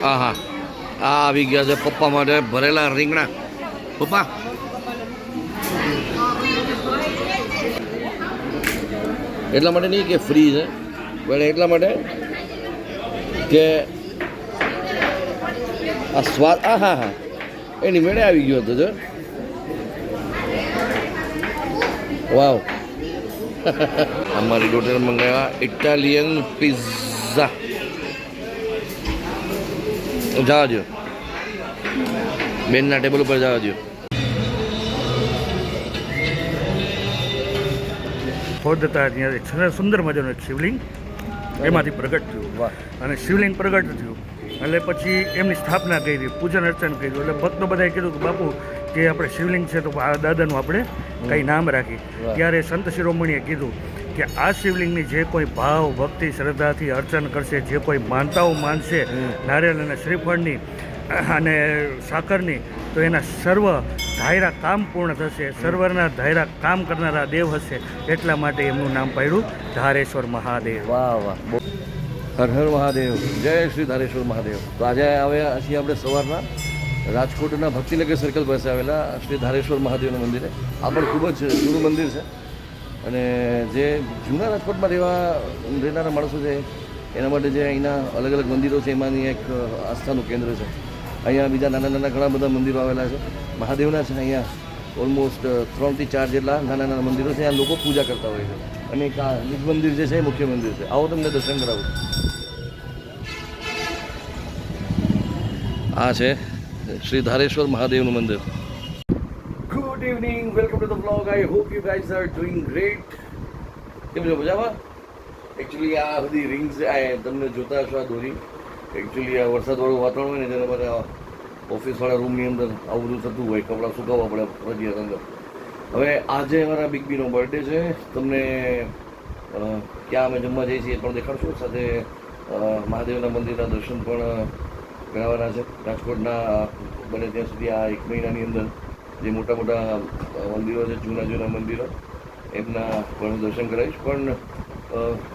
હા હા આ આવી ગયા છે પપ્પા માટે ભરેલા રીંગણા. પપ્પા. એટલા માટે નહીં કે ફ્રી છે. પણ એટલા માટે કે આ સ્વાદ આ હા. હા એની મેળે આવી ગયો હતો, જો. વાવ. અમારી હોટેલ મંગાવ્યા ઇટાલિયન પિઝા જવા દો બેનના ટેબલ ઉપર જવા દો ખોદ હતા ત્યાં સુંદર મજાનું એક શિવલિંગ એમાંથી પ્રગટ થયું. અને શિવલિંગ પ્રગટ થયું. એટલે પછી એમની સ્થાપના કરી પૂજન અર્ચન કર્યું. એટલે ભક્તો બધાએ કીધું કે બાપુ કે આપણે શિવલિંગ છે તો આ દાદાનું આપણે કંઈ નામ રાખી ત્યારે સંત શિરોમણીએ કીધું કે આ શિવલિંગની જે કોઈ ભાવ ભક્તિ શ્રદ્ધાથી અર્ચન કરશે જે કોઈ માનતાઓ માનશે નારિયેલ અને શ્રીફળની અને સાકરની તો એના સર્વ ધાયરા કામ પૂર્ણ થશે. સર્વના ધાયરા કામ કરનારા દેવ હશે એટલા માટે એમનું નામ પાડ્યું ધારેશ્વર મહાદેવ. વાહ વાહ. હર હર મહાદેવ. જય શ્રી ધારેશ્વર મહાદેવ. તો આજે આવ્યા છીએ આપણે સવારના રાજકોટના ભક્તિનગર સર્કલ પાસે આવેલા શ્રી ધારેશ્વર મહાદેવના મંદિરે. આ પણ ખૂબ જ જૂનું મંદિર છે. અને જે જૂના રાજકોટમાં રહેવા, રહેનારા માણસો છે, એના માટે જે અહીંના અલગ અલગ મંદિરો છે, એમાંની એક આસ્થાનું કેન્દ્ર છે. અહીંયા બીજા નાના નાના ઘણા બધા મંદિરો આવેલા છે. મહાદેવના છે અહીંયા ઓલમોસ્ટ ત્રણથી ચાર જેટલા નાના નાના મંદિરો છે. અહીંયા લોકો પૂજા કરતા હોય છે. અને એક આ મંદિર જે છે એ મુખ્ય મંદિર છે. આવો તમને દર્શન કરાવું આ છે શ્રી ધારેશ્વર મહાદેવનું મંદિર. Good evening welcome the blog I hope you guys are doing great કેમ છો? મજામાં? એકચ્યુઅલી આ બધી રિંગ્સ તમને જોતા હશો આ દોરી. એકચ્યુઅલી આ વરસાદવાળું વાતાવરણ હોય ને ત્યારે મારે ઓફિસવાળા રૂમની અંદર આવું બધું થતું હોય, કપડાં સુકાવવા પડે ફરજિયાત અંદર. હવે આજે અમારા બિગ બીનો બર્થડે છે. તમને ક્યાં અમે જમવા જઈએ છીએ પણ દેખાડશું. સાથે મહાદેવના મંદિરના દર્શન પણ કરાવવાના છે. રાજકોટના, બને ત્યાં સુધી આ એક મહિનાની અંદર જે મોટા મોટા મંદિરો છે, જૂના જૂના મંદિરો, એમના પણ દર્શન કરાવીશ. પણ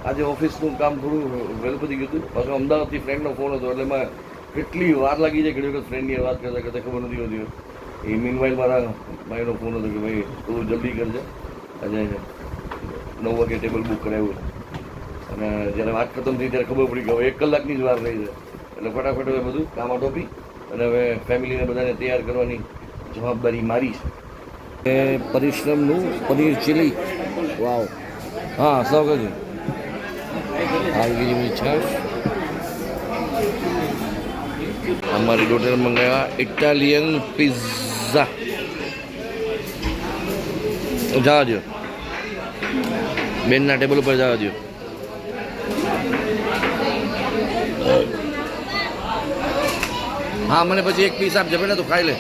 આજે ઓફિસનું કામ થોડું વહેલું પતી ગયું હતું. પાછું અમદાવાદથી ફ્રેન્ડનો ફોન હતો, એટલે એમાં કેટલી વાર લાગી જાય ઘણી વખત ફ્રેન્ડની વાત કરતા કરતા, ખબર નથી હોતી એ મીનવાઇલ મારા ભાઈનો ફોન હતો કે, ભાઈ થોડું જલ્દી કરજે. આજે નવ વાગે ટેબલ બુક કરાવ્યું અને જ્યારે વાત ખતમ થઈ, ત્યારે ખબર પડી કે હવે એક કલાકની જ વાર રહી છે. એટલે ફટાફટ હવે બધું કામ ટોપી અને હવે ફેમિલીને બધાને તૈયાર કરવાની જવાબદારી મારી છે. પરિશ્રમનું પનીર ચીલી. વાવ. હા સૌ કહેજો આવી છાશ અમારી ડોટર મંગાવ્યા ઇટાલિયન પિઝા જવા દો બેનના ટેબલ ઉપર જવા દો હા, મને પછી એક પીસ આપજે પેલા તો ખાઈ લે.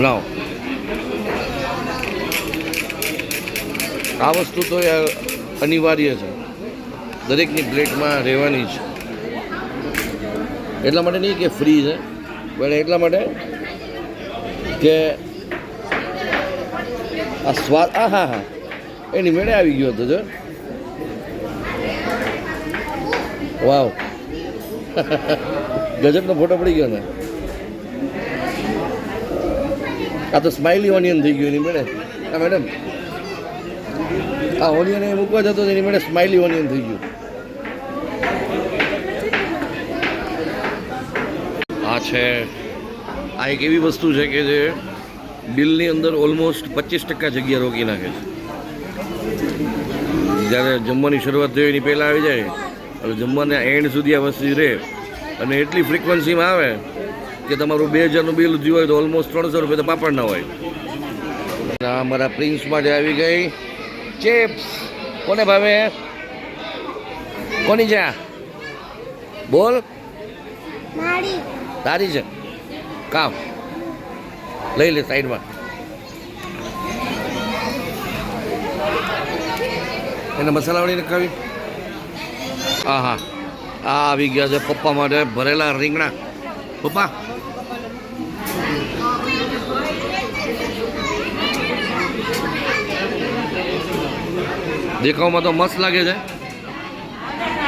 લાવો આ વસ્તુ તો યાર અનિવાર્ય છે. દરેકની પ્લેટમાં રહેવાની જ એટલા માટે નહીં કે ફ્રી છે. પણ એટલા માટે કે આ સ્વાદ આ હા હા. એની મેળે આવી ગયો હતો, જો. વાવ. ગજબનો ફોટો પડી ગયો ને. આ તો સ્માઇલી ઓનિયન થઈ ગયું એની મેળે. હા મેડમ આ ઓનિયન એ મૂકવા જતો એની મેળે સ્માઇલી ઓનિયન થઈ ગયું. આ છે, આ એક એવી વસ્તુ છે કે જે બિલની અંદર ઓલમોસ્ટ પચીસ ટકા જગ્યા રોકી નાખે છે. જ્યારે જમવાની શરૂઆત થઈ એની પહેલાં આવી જાય એટલે જમવાના એન્ડ સુધી આ વસ્તુ રહે. અને એટલી ફ્રિકવન્સીમાં આવે કે તમારું બે હજારનું બિલ થયું હોય તો ઓલમોસ્ટ ત્રણસો રૂપિયા તો પાપડના હોય. આ અમારા પ્રિન્સ માટે આવી ગઈ ચેપ્સ. કોને ભાવે? કોની છે બોલ. મારી. તારી છે. કામ. લઈ લે સાઈડમાં. એને મસાલાવાળી નખાવી. હા હા આ આવી ગયા છે પપ્પા માટે ભરેલા રીંગણા. પપ્પા દેખાવમાં તો મસ્ત લાગે છે.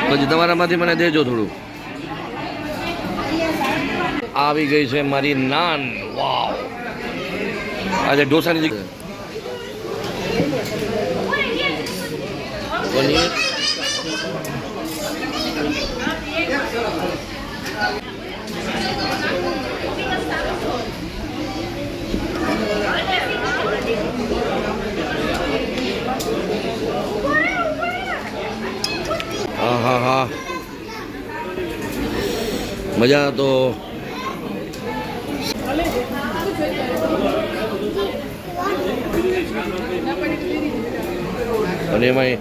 પછી તમારામાંથી મને દેજો થોડું. આવી ગઈ છે મારી નાન. વાવ. આજે ઢોસાની જગ્યા. પનીર હા હા હા મજા તો. અને એમાંય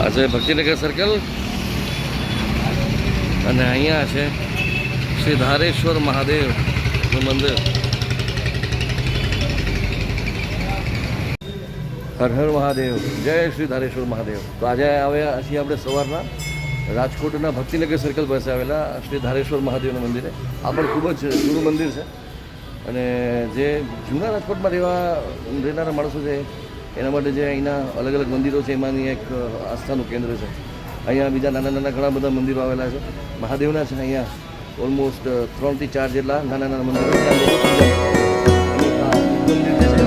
આ છે ભક્તિનગર સર્કલ અને અહીંયા છે શ્રી ધારેશ્વર મહાદેવનું મંદિર. હર હર મહાદેવ, જય શ્રી ધારેશ્વર મહાદેવ. તો આજે આવ્યા છીએ આપણે સવારના રાજકોટના ભક્તિનગર સર્કલ પાસે આવેલા શ્રી ધારેશ્વર મહાદેવના મંદિરે આ પણ ખૂબ જ જૂનું મંદિર છે. અને જે જૂના રાજકોટમાં રહેવા, રહેનારા માણસો છે એના માટે જે અહીંના અલગ અલગ મંદિરો છે, એમાંની એક આસ્થાનું કેન્દ્ર છે. અહીંયા બીજા નાના નાના ઘણા બધા મંદિરો આવેલા છે. મહાદેવના છે અહીંયા ઓલમોસ્ટ ત્રણથી ચાર જેટલા નાના નાના મંદિરો મંદિર છે.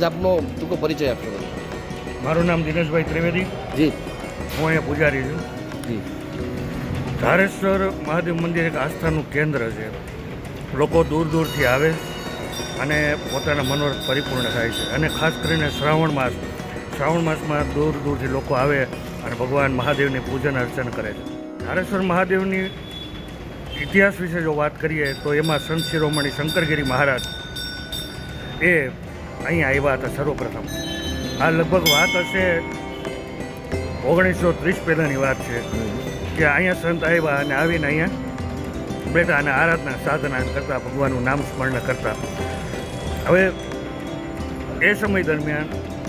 મહારાજ આપનો ટૂંકો પરિચય આપશો મારું નામ દિનેશભાઈ ત્રિવેદી. જી. હું અહીંયા પૂજારી છું. જી. ધારેશ્વર મહાદેવ મંદિર એક આસ્થાનું કેન્દ્ર છે. લોકો દૂર દૂરથી આવે અને પોતાના મનોરથ પરિપૂર્ણ થાય છે. અને ખાસ કરીને શ્રાવણ માસ શ્રાવણ માસમાં દૂર દૂરથી લોકો આવે અને ભગવાન મહાદેવની પૂજન અર્ચન કરે છે. ધારેશ્વર મહાદેવની ઇતિહાસ વિશે જો વાત કરીએ તો એમાં સંત શિરોમણી શંકરગીરી મહારાજ એ અહીંયા આવ્યા હતા સર્વપ્રથમ. આ લગભગ વાત હશે ઓગણીસો ત્રીસ પહેલાંની વાત છે. કે અહીંયા સંત આવ્યા અને આવીને અહીંયા બેઠા અને આરાધના સાધના કરતા ભગવાનનું નામ સ્મરણ કરતા. હવે એ સમય દરમિયાન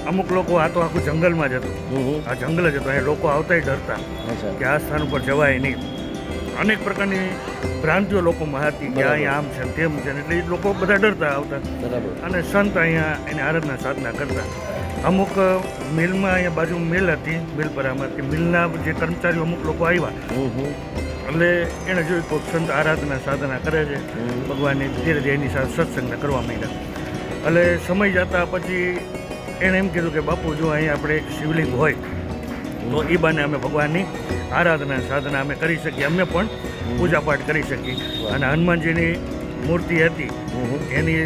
અમુક લોકો આ તો આખું જંગલમાં જ હતું. આ જંગલ જ હતું. અહીંયા લોકો આવતાય ડરતા કે આ સ્થાન ઉપર જવાય નહીં. અનેક પ્રકારની ભ્રાંતિઓ લોકોમાં હતી કે. અહીંયા આમ છે તેમ છે એટલે એ લોકો બધા ડરતા આવતા. અને સંત અહીંયા એની આરાધના સાધના કરતા. અમુક મિલમાં અહીંયા બાજુ મિલ હતી મિલપરામાં કે મિલના જે કર્મચારીઓ અમુક લોકો આવ્યા. એટલે એણે જોયું કોઈ સંત આરાધના સાધના કરે છે. ભગવાનની ધીરે ધીરે એની સાથે સત્સંગને કરવા માંડ્યા. એટલે સમય જતા પછી એણે એમ કીધું કે બાપુ જો અહીંયા આપણે એક શિવલિંગ હોય તો એ બાને અમે ભગવાનની આરાધના સાધના અમે કરી શકીએ. અમે પણ પૂજાપાઠ કરી શકીએ. અને હનુમાનજીની મૂર્તિ હતી. એની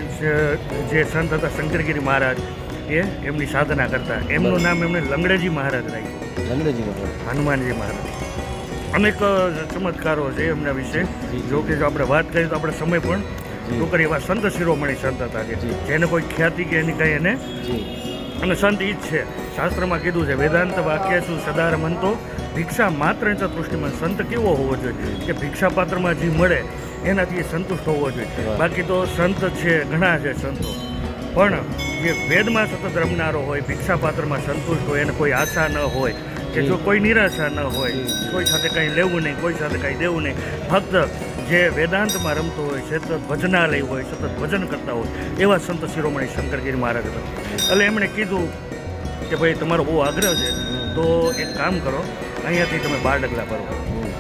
જે સંત હતા શંકરગીરી મહારાજ એ એમની સાધના કરતા. એમનું નામ એમને લંગડેજી મહારાજ રાખ્યું. લંગડેજી હનુમાનજી મહારાજ. અનેક ચમત્કારો છે એમના વિશે. જી. કે જો આપણે વાત કરીએ તો આપણે સમય પણ. ટૂંકરી એવા સંત શિરોમણી સંત હતા કે. જેને કોઈ ખ્યાતિ કે એની કંઈ એને અને સંત ઈ જ છે. શાસ્ત્રમાં કીધું છે વેદાંત વાક્ય શું સદાર મંતો ભિક્ષા માત્ર ચતુષ્ટિમાં સંત કેવો હોવો જોઈએ કે ભિક્ષા પાત્રમાં જે મળે એનાથી એ સંતુષ્ટ હોવો જોઈએ. બાકી તો સંત છે ઘણા છે સંતો. પણ જે વેદમાં સતત રમનારો હોય ભિક્ષા પાત્રમાં સંતુષ્ટ હોય એને કોઈ આશા ન હોય કે જો કોઈ નિરાશા ન હોય કોઈ સાથે કંઈ લેવું નહીં કોઈ સાથે કંઈ દેવું નહીં. ફક્ત જે વેદાંતમાં રમતો હોય સતત ભજનાલય હોય સતત ભજન કરતા હોય એવા સંત શિરોમણી શંકરગીરી મહારાજ હતા. એટલે એમણે કીધું કે ભાઈ તમારો બહુ આગ્રહ છે. તો એક કામ કરો અહીંયાથી તમે બાર ડગલા ભરો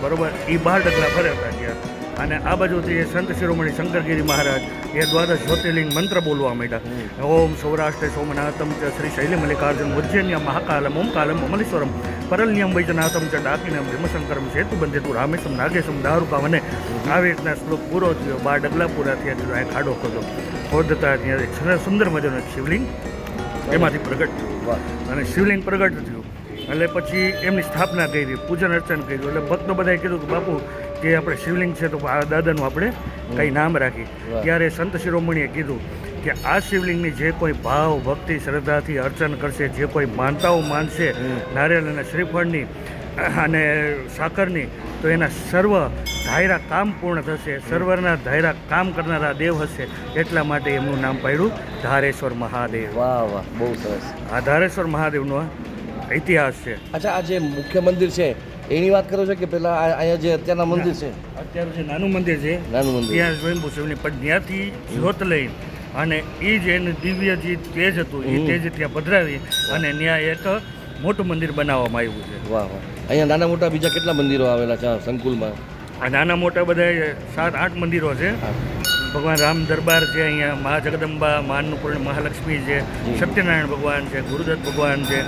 બરાબર? એ બાર ડગલા ભર્યા હતા ત્યાં. અને આ બાજુથી સંત શિરોમણી શંકરગીરી મહારાજ એ દ્વાદશ જ્યોતિર્લિંગ મંત્ર બોલવા માંડ્યા. ઓમ સૌરાષ્ટ્ર સોમનાથમ ચ શ્રી શૈલી મલ્લિકાર્જુન ઉજ્જૈન્ય મહાકાલમ ઓમકાલમ અમલેશ્વરમ પરલ્યમ વૈજનાથમ ચ ડાકિનમ ભીમશંકરમ સેતુ બંધેતુ રામેશમ નાગેશમ દારૂકામ અને આવી રીતના શ્લોક પૂરો થયો. બાર ડગલા પૂરા થયા એટલે આ ખાડો ખોદો ખોદતા ત્યાં સુંદર મજાનું શિવલિંગ એમાંથી પ્રગટ થયું. અને શિવલિંગ પ્રગટ થયું. એટલે પછી એમની સ્થાપના કરી પૂજન અર્ચન કર્યું. એટલે ભક્તો બધાએ કીધું કે બાપુ કે આપણે શિવલિંગ છે તો આ દાદાનું આપણે કંઈ નામ રાખી ત્યારે સંત શિરોમણીએ કીધું કે આ શિવલિંગની જે કોઈ ભાવ ભક્તિ શ્રદ્ધાથી અર્ચન કરશે જે કોઈ માનતાઓ માનશે નારિયેલ અને શ્રીફળની અને સાકરની તો એના સર્વ ધાયરા કામ પૂર્ણ થશે. સર્વના ધાયરા કામ કરનારા દેવ હશે. એટલા માટે એમનું નામ પાડ્યું ધારેશ્વર મહાદેવ. વાહ વાહ. બહુ સરસ. આ ધારેશ્વર મહાદેવનો ઇતિહાસ છે. અચ્છા આ જે મુખ્ય મંદિર છે એની વાત કરો છો કે પેલા અહીંયા જે અત્યારના મંદિર છે? અત્યારે જે નાનું મંદિર છે નાનું મંદિર. ત્યાં સ્વયંભૂ શિવની પણ ત્યાંથી જ્યોત લઈ અને એ જે એનું દિવ્ય જે તેજ હતું એ તેજ ત્યાં પધરાવી અને ત્યાં એક મોટું મંદિર બનાવવામાં આવ્યું છે. વાહ વાહ. અહીંયા નાના મોટા બીજા કેટલા મંદિરો આવેલા છે સંકુલમાં? આ નાના મોટા બધા સાત આઠ મંદિરો છે. ભગવાન રામ દરબાર છે અહીંયા મહા જગદંબા મા અન્નપૂર્ણ મહાલક્ષ્મી છે સત્યનારાયણ ભગવાન છે ગુરુદત્ત ભગવાન છે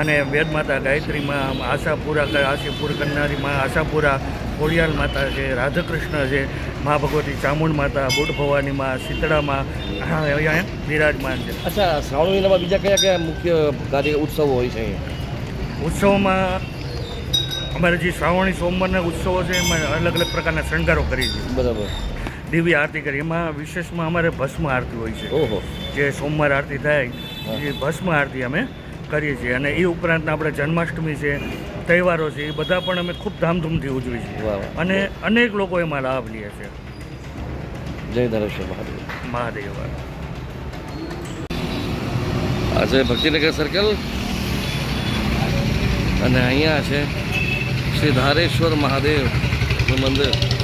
અને વેદ માતા ગાયત્રીમાં આશાપુરા આશીપુર કરનારી માં આશાપુરા ખોડિયાલ માતા છે રાધાકૃષ્ણ છે મા ભગવતી ચામુંડ માતા બુટ ભવાની માં શીતળામાં અહીંયા બિરાજમાન છે. અચ્છા શ્રાવણ મહિનામાં બીજા કયા કયા મુખ્ય કાર્ય ઉત્સવો હોય છે ઉત્સવમાં અમારે જે શ્રાવણી સોમવારના ઉત્સવો છે એમાં અલગ અલગ પ્રકારના શણગારો કરીએ છીએ. બરાબર. દિવ્ય આરતી કરી. એમાં વિશેષમાં અમારે ભસ્મ આરતી હોય છે. ઓહો. જે સોમવાર આરતી થાય એ ભસ્મ આરતી અમે કરીએ છીએ. અને એ ઉપરાંત આપણે જન્માષ્ટમી છે તહેવારો છે એ બધા પણ અમે ખૂબ ધામધૂમથી ઉજવીએ છીએ. અને અનેક લોકો એમાં લાભ લે છે. જય ધરેશ્વર મહાદેવ. મહાદેવ. આ છે ભક્તિનગર સર્કલ અને અહીંયા છે શ્રી ધારેશ્વર મહાદેવનું મંદિર.